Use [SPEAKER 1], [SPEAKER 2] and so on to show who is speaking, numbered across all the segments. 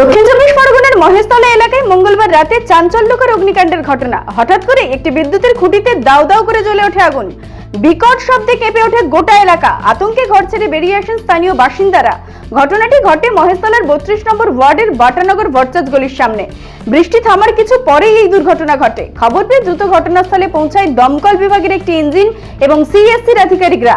[SPEAKER 1] দক্ষিণ চব্বিশ পরগনার মহেশতলা এলাকায় মঙ্গলবার রাতে চাঞ্চল্যকর অগ্নিকাণ্ডের ঘটনা। হঠাৎ করে একটি বিদ্যুতের খুঁটিতে দাউ দাউ করে জ্বলে ওঠে আগুন। বিকট শব্দে কেঁপে ওঠে গোটা এলাকা। আতঙ্কে ঘর ছেড়ে বেরিয়ে আসেন স্থানীয় বাসিন্দারা। ঘটনাটি ঘটে মহেশতলার বত্রিশ নম্বর ওয়ার্ডের বাটানগর ভট্টাচ গলির সামনে। বৃষ্টি থামার কিছু পরেই এই দুর্ঘটনা ঘটে। খবর পেয়ে দ্রুত ঘটনাস্থলে পৌঁছায় দমকল বিভাগের একটি ইঞ্জিন এবং সিএসসির আধিকারিকরা।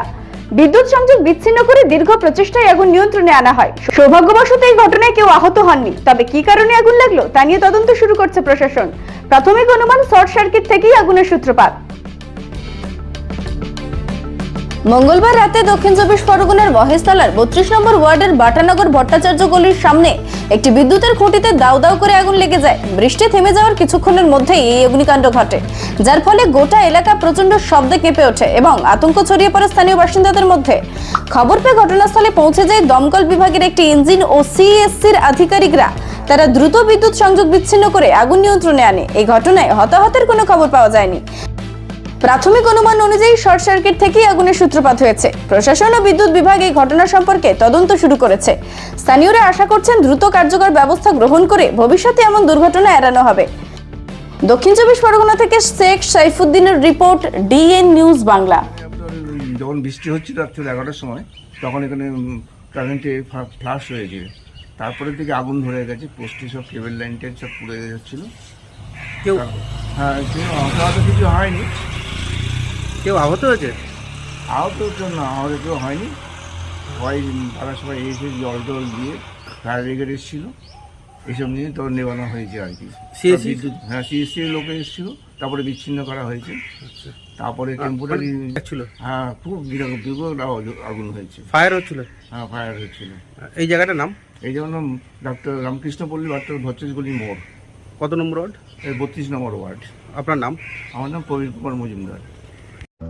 [SPEAKER 1] বিদ্যুৎ সংযোগ বিচ্ছিন্ন করে দীর্ঘ প্রচেষ্টায় আগুন নিয়ন্ত্রণে আনা হয়। সৌভাগ্যবশত এই ঘটনায় কেউ আহত হননি। তবে কি কারণে আগুন লাগল তা নিয়ে তদন্ত শুরু করছে প্রশাসন। প্রাথমিক অনুমান শর্ট সার্কিট থেকেই আগুনের সূত্রপাত। মঙ্গলবার রাতে দক্ষিণ চব্বিশ পরগনার মহেশতলার বত্রিশ নম্বর ওয়ার্ডের বাটানগর ভট্টাচার্য গলির সামনে একটি বিদ্যুতের খুঁটিতে দাউ দাউ করে আগুন লেগে যায়। বৃষ্টি থেমে যাওয়ার কিছুক্ষণের মধ্যেই এই অগ্নিকাণ্ড ঘটে, যার ফলে গোটা এলাকা প্রচণ্ড শব্দে কেঁপে ওঠে এবং আতঙ্ক ছড়িয়ে পড়ে স্থানীয় বাসিন্দাদের মধ্যে। খবর পেয়ে ঘটনাস্থলে পৌঁছে যায় দমকল বিভাগের একটি ইঞ্জিন ও সিএসসির আধিকারিকরা। তারা দ্রুত বিদ্যুৎ সংযোগ বিচ্ছিন্ন করে আগুন নিয়ন্ত্রণে আনে। এই ঘটনায় হতাহতের কোনো খবর পাওয়া যায়নি। প্রাথমিক অনুমান অনুযায়ী শর্ট সার্কিট থেকেই আগুনের সূত্রপাত হয়েছে। প্রশাসন ও বিদ্যুৎ বিভাগ এই ঘটনা সম্পর্কে তদন্ত শুরু করেছে। স্থানীয়রা আশা করছেন দ্রুত কার্যকর ব্যবস্থা গ্রহণ করে ভবিষ্যতে এমন দুর্ঘটনা এড়ানো হবে। দক্ষিণ চব্বিশ পরগনা থেকে শেখ সাইফুদ্দিনের রিপোর্ট ডিএন নিউজ বাংলা।
[SPEAKER 2] যখন বৃষ্টি হচ্ছিল অ্যাকচুয়ালি এগারোটার সময় তখন এখানে কারেন্টে ফ্লাশ হয়েছে। তারপরে থেকে আগুন ধরে গেছে পোস্টে সব কেবল লাইন টেন সব পুড়ে যাচ্ছিল।
[SPEAKER 3] কেউ?
[SPEAKER 2] হ্যাঁ কেউ কিছু হয়নি।
[SPEAKER 3] কেউ আহত হয়েছে?
[SPEAKER 2] আহত কেউ না আহত কেউ হয়নি। সবাই তারা সবাই এসে জল টল দিয়ে ফায়ার ব্রিগেড এসেছিল। এসব নিয়ে তো নেবানো হয়েছে আর কি? বিদ্যুৎ হ্যাঁ সিএসসি লোকে এসেছিল। তারপরে বিচ্ছিন্ন করা হয়েছে। তারপরে টেম্পোরারি
[SPEAKER 3] ছিল?
[SPEAKER 2] হ্যাঁ খুব বিরাট বিকট আগুন হয়েছে।
[SPEAKER 3] ফায়ার হচ্ছিল?
[SPEAKER 2] হ্যাঁ ফায়ার হচ্ছিল।
[SPEAKER 3] এই জায়গাটার নাম?
[SPEAKER 2] এই যেমন ডক্টর রামকৃষ্ণ পল্লী ডক্টর ভট্টাচগুলি মোড়।
[SPEAKER 3] কত নম্বর ওয়ার্ড?
[SPEAKER 2] এই বত্রিশ নম্বর ওয়ার্ড।
[SPEAKER 3] আপনার নাম?
[SPEAKER 2] আমার নাম প্রবীর কুমার মজুমদার।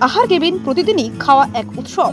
[SPEAKER 4] Ahar cabin প্রতিদিনই খাওয়া এক উৎসব।